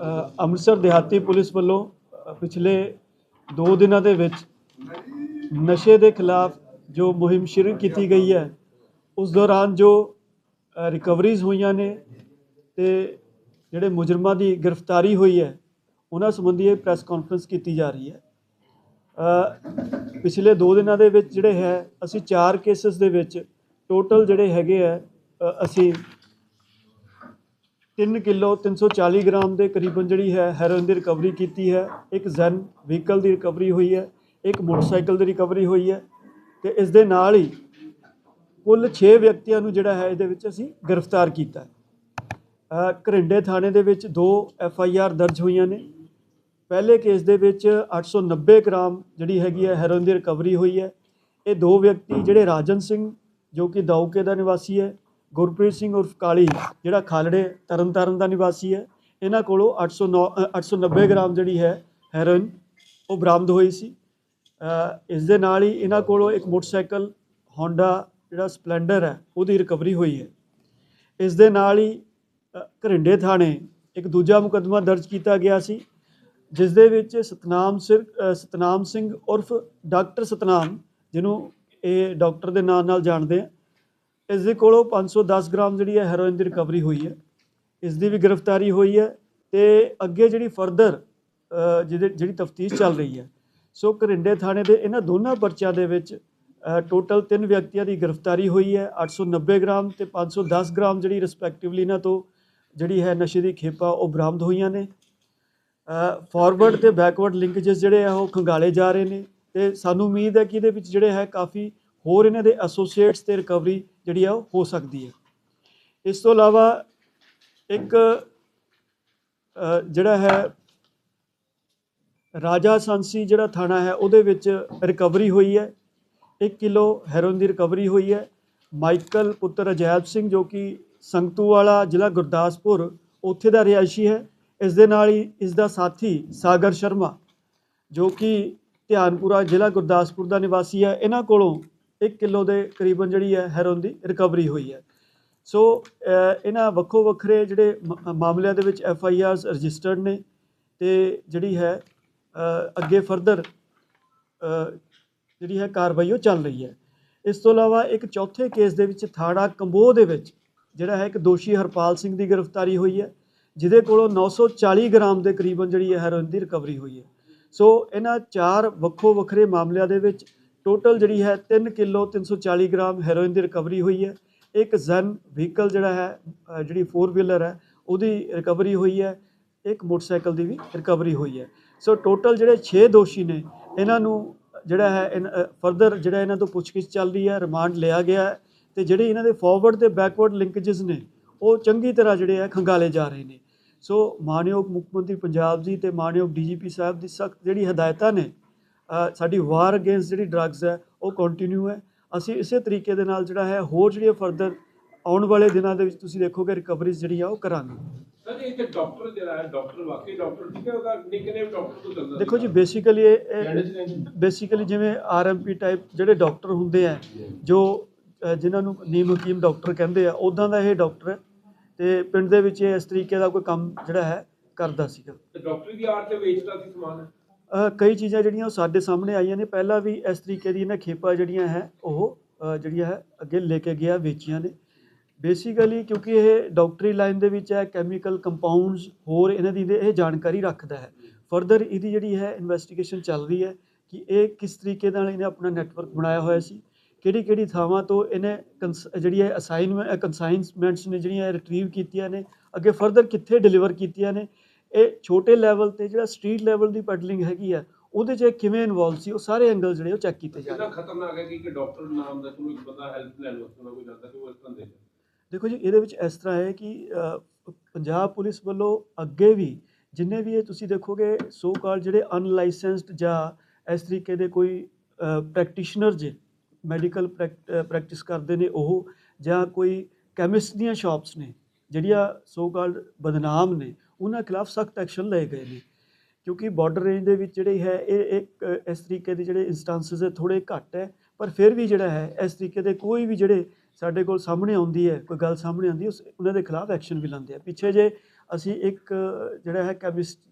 ਅੰਮ੍ਰਿਤਸਰ ਦਿਹਾਤੀ ਪੁਲਿਸ ਵੱਲੋਂ ਪਿਛਲੇ 2 ਦਿਨਾਂ ਦੇ ਵਿੱਚ ਨਸ਼ੇ ਦੇ ਖਿਲਾਫ ਜੋ ਮੁਹਿੰਮ ਸ਼ੁਰੂ ਕੀਤੀ ਗਈ ਹੈ, ਉਸ ਦੌਰਾਨ ਜੋ ਰਿਕਵਰੀਜ਼ ਹੋਈਆਂ ਨੇ ਤੇ ਜਿਹੜੇ ਮੁਜਰਮਾਂ ਦੀ ਗ੍ਰਿਫਤਾਰੀ ਹੋਈ ਹੈ, ਉਹਨਾਂ ਸੰਬੰਧੀ ਇਹ ਪ੍ਰੈਸ ਕਾਨਫਰੰਸ ਕੀਤੀ ਜਾ ਰਹੀ ਹੈ। ਪਿਛਲੇ 2 ਦਿਨਾਂ ਦੇ ਵਿੱਚ ਜਿਹੜੇ ਹੈ, ਅਸੀਂ 4 ਕੇਸਸ ਦੇ ਵਿੱਚ ਟੋਟਲ ਜਿਹੜੇ ਹੈਗੇ ਆ ਅਸੀਂ 3 ਕਿਲੋ 340 ਗ੍ਰਾਮ ਦੇ ਕਰੀਬਨ ਜਿਹੜੀ ਹੈ ਹੈਰੋਇਨ ਦੀ ਰਿਕਵਰੀ ਕੀਤੀ ਹੈ। ਇੱਕ ਜ਼ੈਨ ਵਹੀਕਲ ਦੀ ਰਿਕਵਰੀ ਹੋਈ ਹੈ, ਇੱਕ ਮੋਟਰਸਾਈਕਲ ਦੀ ਰਿਕਵਰੀ ਹੋਈ ਹੈ ਤੇ ਇਸ ਦੇ ਨਾਲ ਹੀ ਕੁੱਲ 6 ਵਿਅਕਤੀਆਂ ਨੂੰ ਜਿਹੜਾ ਹੈ ਇਹਦੇ ਵਿੱਚ ਅਸੀਂ ਗ੍ਰਿਫਤਾਰ ਕੀਤਾ ਘਰਿੰਡੇ ਥਾਣੇ ਦੇ ਵਿੱਚ ਦੋ ਐਫ ਆਈ ਆਰ ਦਰਜ ਹੋਈਆਂ ਨੇ। ਪਹਿਲੇ ਕੇਸ ਦੇ ਵਿੱਚ 890 ਗ੍ਰਾਮ ਜਿਹੜੀ ਹੈਗੀ ਹੈ ਹੈਰੋਇਨ ਦੀ ਰਿਕਵਰੀ ਹੋਈ ਹੈ। ਇਹ ਦੋ ਵਿਅਕਤੀ ਜਿਹੜੇ ਰਾਜਨ ਸਿੰਘ, ਜੋ ਕਿ ਦੌਕੇ ਦਾ ਨਿਵਾਸੀ ਹੈ ਗੁਰਪ੍ਰੀਤ ਸਿੰਘ ਉਰਫ ਕਾਲੀ ਜਿਹੜਾ ਖਾਲੜੇ ਤਰਨਤਾਰਨ ਦਾ ਨਿਵਾਸੀ ਹੈ ਇਹਨਾਂ ਕੋਲੋਂ 809 ਅ, 890 ਗ੍ਰਾਮ ਜਿਹੜੀ ਹੈ ਹੈਰੋਇਨ ਉਹ ਬਰਾਮਦ ਹੋਈ ਸੀ। ਇਸ ਦੇ ਨਾਲ ਹੀ ਇਹਨਾਂ ਕੋਲੋਂ ਇੱਕ ਮੋਟਰਸਾਈਕਲ ਹੋਂਡਾ ਜਿਹੜਾ ਸਪਲੈਂਡਰ ਹੈ ਉਹਦੀ ਰਿਕਵਰੀ ਹੋਈ ਹੈ। ਇਸ ਦੇ ਨਾਲ ਹੀ ਘਰਿੰਡੇ ਥਾਣੇ ਇੱਕ ਦੂਜਾ ਮੁਕੱਦਮਾ ਦਰਜ ਕੀਤਾ ਗਿਆ ਸੀ ਜਿਸ ਦੇ ਵਿੱਚ ਸਤਨਾਮ ਸਿੰਘ ਸਤਨਾਮ ਸਿੰਘ ਉਰਫ ਡਾਕਟਰ ਸਤਨਾਮ ਜਿਹਨੂੰ ਇਹ ਡਾਕਟਰ ਦੇ ਨਾਂ ਨਾਲ ਜਾਣਦੇ ਆ ਇਸ ਦੇ ਕੋਲੋਂ 510 ਗ੍ਰਾਮ ਜਿਹੜੀ ਹੈ ਹੈਰੋਇਨ ਦੀ ਰਿਕਵਰੀ ਹੋਈ ਹੈ। ਇਸ ਦੀ ਵੀ ਗ੍ਰਿਫਤਾਰੀ ਹੋਈ ਹੈ ਤੇ ਅੱਗੇ ਜਿਹੜੀ ਫਰਦਰ ਜਿਹਦੇ, ਜਿਹੜੀ ਤਫਤੀਸ਼ ਚੱਲ ਰਹੀ ਹੈ। ਸੋ ਘਰਿੰਡੇ ਥਾਣੇ ਦੇ ਇਹਨਾਂ ਦੋਨਾਂ ਪਰਚਿਆਂ ਦੇ ਵਿੱਚ ਟੋਟਲ ਤਿੰਨ ਵਿਅਕਤੀਆਂ ਦੀ ਗ੍ਰਿਫਤਾਰੀ ਹੋਈ ਹੈ 890 ਗ੍ਰਾਮ ਤੇ 510 ਗ੍ਰਾਮ ਜਿਹੜੀ ਰਿਸਪੈਕਟਿਵਲੀ ਇਹਨਾਂ ਤੋਂ ਜਿਹੜੀ ਹੈ ਨਸ਼ੇ ਦੀ ਖੇਪਾ ਉਹ ਬਰਾਮਦ ਹੋਈਆਂ ਨੇ। ਫਾਰਵਰਡ ਤੇ ਬੈਕਵਰਡ ਲਿੰਕੇजेस ਜਿਹੜੇ ਆ ਉਹ ਖੰਗਾਲੇ ਜਾ ਰਹੇ ਨੇ ਤੇ ਸਾਨੂੰ ਉਮੀਦ ਹੈ ਕਿ ਇਹਦੇ ਵਿੱਚ ਜਿਹੜੇ ਹੈ ਕਾਫੀ ਹੋਰ ਇਹਨਾਂ ਦੇ ਐਸੋਸੀਏਟਸ ਤੇ ਰਿਕਵਰੀ ਜਿਹੜੀ ਆ ਉਹ ਹੋ ਸਕਦੀ ਹੈ ਇਸ ਤੋਂ ਇਲਾਵਾ ਇੱਕ ਜਿਹੜਾ ਹੈ ਰਾਜਾ ਸੰਸੀ ਜਿਹੜਾ ਥਾਣਾ ਹੈ ਉਹਦੇ ਵਿੱਚ ਰਿਕਵਰੀ ਹੋਈ ਹੈ। 1 ਕਿਲੋ ਹੈਰੋਇਨ ਦੀ ਰਿਕਵਰੀ ਹੋਈ ਹੈ। ਮਾਈਕਲ ਪੁੱਤਰ ਅਜੈਬ ਸਿੰਘ ਜੋ ਕਿ ਸੰਗਤੂ ਵਾਲਾ ਜ਼ਿਲ੍ਹਾ ਗੁਰਦਾਸਪੁਰ ਉੱਥੇ ਦਾ ਰਿਹਾਇਸ਼ੀ ਹੈ। ਇਸ ਦੇ ਨਾਲ ਹੀ ਇਸ ਦਾ ਸਾਥੀ ਸਾਗਰ ਸ਼ਰਮਾ ਜੋ ਕਿ ਧਿਆਨਪੁਰਾ ਜ਼ਿਲ੍ਹਾ ਗੁਰਦਾਸਪੁਰ ਦਾ ਨਿਵਾਸੀ ਹੈ। ਇਹਨਾਂ ਕੋਲੋਂ 1 ਕਿਲੋ ਦੇ ਕਰੀਬਨ ਜਿਹੜੀ ਹੈ ਹੈਰੋਇਨ ਦੀ ਰਿਕਵਰੀ ਹੋਈ ਹੈ। ਸੋ ਇਹਨਾਂ ਵੱਖੋ ਵੱਖਰੇ ਜਿਹੜੇ ਮ- ਮਾਮਲਿਆਂ ਦੇ ਵਿੱਚ ਐਫ ਆਈ ਆਰਸ ਰਜਿਸਟਰਡ ਨੇ ਤੇ ਜਿਹੜੀ ਹੈ ਅੱਗੇ ਫਰਦਰ ਜਿਹੜੀ ਹੈ ਕਾਰਵਾਈ ਉਹ ਚੱਲ ਰਹੀ ਹੈ। ਇਸ ਤੋਂ ਇਲਾਵਾ ਇੱਕ ਚੌਥੇ ਕੇਸ ਦੇ ਵਿੱਚ ਥਾੜਾ ਕੰਬੋਹ ਦੇ ਵਿੱਚ ਜਿਹੜਾ ਹੈ ਇੱਕ ਦੋਸ਼ੀ ਹਰਪਾਲ ਸਿੰਘ ਦੀ ਗ੍ਰਿਫਤਾਰੀ ਹੋਈ ਹੈ, ਜਿਹਦੇ ਕੋਲੋਂ 940 ਗ੍ਰਾਮ ਦੇ ਕਰੀਬਨ ਜਿਹੜੀ ਹੈ ਹੈਰੋਇਨ ਦੀ ਰਿਕਵਰੀ ਹੋਈ ਹੈ। ਸੋ, ਇਹਨਾਂ ਚਾਰ ਵੱਖੋ ਵੱਖਰੇ ਮਾਮਲਿਆਂ ਦੇ ਵਿੱਚ ਟੋਟਲ ਜਿਹੜੀ ਹੈ 3 ਕਿਲੋ 340 ਗ੍ਰਾਮ ਹੈਰੋਇਨ ਦੀ ਰਿਕਵਰੀ ਹੋਈ ਹੈ। ਇੱਕ ਜ਼ਨ ਵਹੀਕਲ ਜਿਹੜਾ ਹੈ ਜਿਹੜੀ 4 ਵੀਲਰ ਹੈ, ਉਹਦੀ ਰਿਕਵਰੀ ਹੋਈ ਹੈ। ਇੱਕ ਮੋਟਰਸਾਈਕਲ ਦੀ ਵੀ ਰਿਕਵਰੀ ਹੋਈ ਹੈ। ਸੋ ਟੋਟਲ ਜਿਹੜੇ 6 ਦੋਸ਼ੀ ਨੇ, ਇਹਨਾਂ ਨੂੰ ਜਿਹੜਾ ਹੈ ਫਰਦਰ ਜਿਹੜਾ ਇਹਨਾਂ ਤੋਂ ਪੁੱਛਗਿੱਛ ਚੱਲ ਰਹੀ ਹੈ ਰਿਮਾਂਡ ਲਿਆ ਗਿਆ ਹੈ ਤੇ ਜਿਹੜੇ ਇਹਨਾਂ ਦੇ ਫਾਰਵਰਡ ਤੇ ਬੈਕਵਰਡ ਲਿੰਕੇजेस ਨੇ, ਉਹ ਚੰਗੀ ਤਰ੍ਹਾਂ ਜਿਹੜੇ ਆ ਖੰਗਾਲੇ ਜਾ ਰਹੇ ਨੇ। ਸੋ ਮਾਨਯੋਗ ਮੁੱਖ ਮੰਤਰੀ ਪੰਜਾਬ ਜੀ ਤੇ ਮਾਨਯੋਗ ਡੀਜੀਪੀ ਸਾਹਿਬ ਦੀ ਸਖਤ ਜਿਹੜੀ ਹਦਾਇਤਾਂ ਨੇ ਸਾਡੀ ਵਾਰ ਅਗੇਂਸਟ ਜਿਹੜੀ ਡਰੱਗਸ ਹੈ ਉਹ ਕੰਟੀਨਿਊ ਹੈ। ਅਸੀਂ ਇਸੇ ਤਰੀਕੇ ਦੇ ਨਾਲ ਜਿਹੜਾ ਹੈ ਹੋਰ ਜਿਹੜੀਆਂ ਫਰਦਰ ਆਉਣ ਵਾਲੇ ਦਿਨਾਂ ਦੇ ਵਿੱਚ ਤੁਸੀਂ ਦੇਖੋਗੇ ਰਿਕਵਰੀਜ਼ ਜਿਹੜੀ ਆ ਉਹ ਕਰਾਂਗੇ। ਸਰ ਇਹ ਤੇ ਡਾਕਟਰ ਜਿਹੜਾ ਹੈ ਡਾਕਟਰ ਵਾਕਈ ਡਾਕਟਰ ਠੀਕ ਹੈ ਉਹਦਾ ਨਿਕਨੇਮ ਡਾਕਟਰ ਤੋਂ ਚੱਲਦਾ ਦੇਖੋ ਜੀ ਬੇਸਿਕਲੀ ਇਹ ਬੇਸਿਕਲੀ ਜਿਵੇਂ ਆਰਐਮਪੀ ਟਾਈਪ ਜਿਹੜੇ ਡਾਕਟਰ ਹੁੰਦੇ ਆ ਜੋ ਜਿਨ੍ਹਾਂ ਨੂੰ ਨੀਮ ਹਕੀਮ ਡਾਕਟਰ ਕਹਿੰਦੇ ਆ ਉਦਾਂ ਦਾ ਇਹ ਡਾਕਟਰ ਹੈ। ਤੇ ਪਿੰਡ ਦੇ ਵਿੱਚ ਇਹ ਇਸ ਤਰੀਕੇ ਦਾ ਕੋਈ ਕੰਮ ਜਿਹੜਾ ਹੈ ਕਰਦਾ ਸੀਗਾ। ਤੇ ਡਾਕਟਰੀ ਦੀ ਆੜ ਤੇ ਵੇਚਦਾ ਸੀ ਸਮਾਨ। ਕਈ ਚੀਜ਼ਾਂ ਜਿਹੜੀਆਂ ਉਹ ਸਾਡੇ ਸਾਹਮਣੇ ਆਈਆਂ ਨੇ। ਪਹਿਲਾਂ ਵੀ ਇਸ ਤਰੀਕੇ ਦੀ ਇਹਨਾਂ ਖੇਪਾਂ ਜਿਹੜੀਆਂ ਹੈ, ਉਹ ਜਿਹੜੀਆਂ ਹੈ, ਅੱਗੇ ਲੈ ਕੇ ਗਿਆ, ਵੇਚੀਆਂ ਨੇ। ਬੇਸਿਕਲੀ ਕਿਉਂਕਿ ਇਹ ਡਾਕਟਰੀ ਲਾਈਨ ਦੇ ਵਿੱਚ ਹੈ ਕੈਮੀਕਲ ਕੰਪਾਊਂਡਸ ਹੋਰ ਇਹਨਾਂ ਦੀ ਇਹ ਜਾਣਕਾਰੀ ਰੱਖਦਾ ਹੈ। ਫਰਦਰ ਇਹਦੀ ਜਿਹੜੀ ਹੈ ਇਨਵੈਸਟੀਗੇਸ਼ਨ ਚੱਲ ਰਹੀ ਹੈ ਕਿ ਇਹ ਕਿਸ ਤਰੀਕੇ ਨਾਲ ਇਹਨੇ ਆਪਣਾ ਨੈਟਵਰਕ ਬਣਾਇਆ ਹੋਇਆ ਸੀ, ਕਿਹੜੀ ਕਿਹੜੀ ਥਾਵਾਂ ਤੋਂ ਇਹਨੇ ਕੰਸ- ਜਿਹੜੀ ਹੈ ਅਸਾਈਨਮੈਂਟ ਕੰਸਾਈਨਮੈਂਟਸ ਨੇ ਜਿਹੜੀਆਂ ਰਿਟਰੀਵ ਕੀਤੀਆਂ ਨੇ, ਅੱਗੇ ਫਰਦਰ ਕਿੱਥੇ ਡਿਲੀਵਰ ਕੀਤੀਆਂ ਨੇ ਇਹ ਛੋਟੇ ਲੈਵਲ ਤੇ ਜਿਹੜਾ ਸਟਰੀਟ ਲੈਵਲ ਦੀ ਪੈਡਲਿੰਗ ਹੈਗੀ ਆ ਉਹਦੇ 'ਚ ਇਹ ਕਿਵੇਂ ਇਨਵੋਲਵ ਸੀ? ਉਹ ਸਾਰੇ ਐਂਗਲ ਜਿਹੜੇ ਉਹ ਚੈੱਕ ਕੀਤੇ ਜਾ ਰਹੇ ਖਤਰਨਾਕ ਹੈ ਕਿ ਇੱਕ ਡਾਕਟਰ ਨਾਮ ਦਾ ਇੱਕ ਬੰਦਾ ਹੈਲਪ ਲੈਣ ਵਾਸਤੇ ਕੋਈ ਜਾਂਦਾ ਕਿ ਉਹ ਇਸ ਤਰ੍ਹਾਂ ਦੇ। ਦੇਖੋ ਜੀ ਇਹਦੇ ਵਿੱਚ ਇਸ ਤਰ੍ਹਾਂ ਹੈ ਕਿ ਪੰਜਾਬ ਪੁਲਿਸ ਵੱਲੋਂ ਅੱਗੇ ਵੀ ਜਿੰਨੇ ਵੀ ਇਹ ਤੁਸੀਂ ਦੇਖੋਗੇ ਸੋ ਕਾਲ ਜਿਹੜੇ ਅਨਲਾਇਸੈਂਸਡ ਜਾਂ ਇਸ ਤਰੀਕੇ ਦੇ ਕੋਈ ਪ੍ਰੈਕਟੀਸ਼ਨਰ ਜੇ ਮੈਡੀਕਲ ਪ੍ਰੈਕਟਿਸ ਕਰਦੇ ਨੇ ਉਹ ਜਾਂ ਕੋਈ ਕੈਮਿਸਟ ਦੀਆਂ ਸ਼ਾਪਸ ਨੇ ਜਿਹੜੀਆਂ ਸੋ ਕਾਲਡ ਬਦਨਾਮ ਨੇ ਉਹਨਾਂ ਖਿਲਾਫ ਸਖਤ ਐਕਸ਼ਨ ਲਏ ਗਏ ਨੇ। ਕਿਉਂਕਿ ਬਾਰਡਰ ਰੇਂਜ ਦੇ ਵਿੱਚ ਜਿਹੜੇ ਹੈ, ਇਹ ਇੱਕ, ਇਸ ਤਰੀਕੇ ਦੇ ਜਿਹੜੇ ਇੰਸਟੈਂਸਸ ਹੈ ਥੋੜੇ ਘੱਟ ਹੈ, ਪਰ ਫਿਰ ਵੀ ਜਿਹੜਾ ਹੈ, ਇਸ ਤਰੀਕੇ ਦੇ ਕੋਈ ਵੀ ਜਿਹੜੇ ਸਾਡੇ ਕੋਲ ਸਾਹਮਣੇ ਆਉਂਦੀ ਹੈ, ਕੋਈ ਗੱਲ ਸਾਹਮਣੇ ਆਉਂਦੀ ਹੈ, ਉਸ, ਉਹਨਾਂ ਦੇ ਖਿਲਾਫ ਐਕਸ਼ਨ ਵੀ ਲੈਂਦੇ ਆ। ਪਿੱਛੇ ਜੇ ਅਸੀਂ ਇੱਕ ਜਿਹੜਾ ਹੈ ਕੈਮਿਸਟ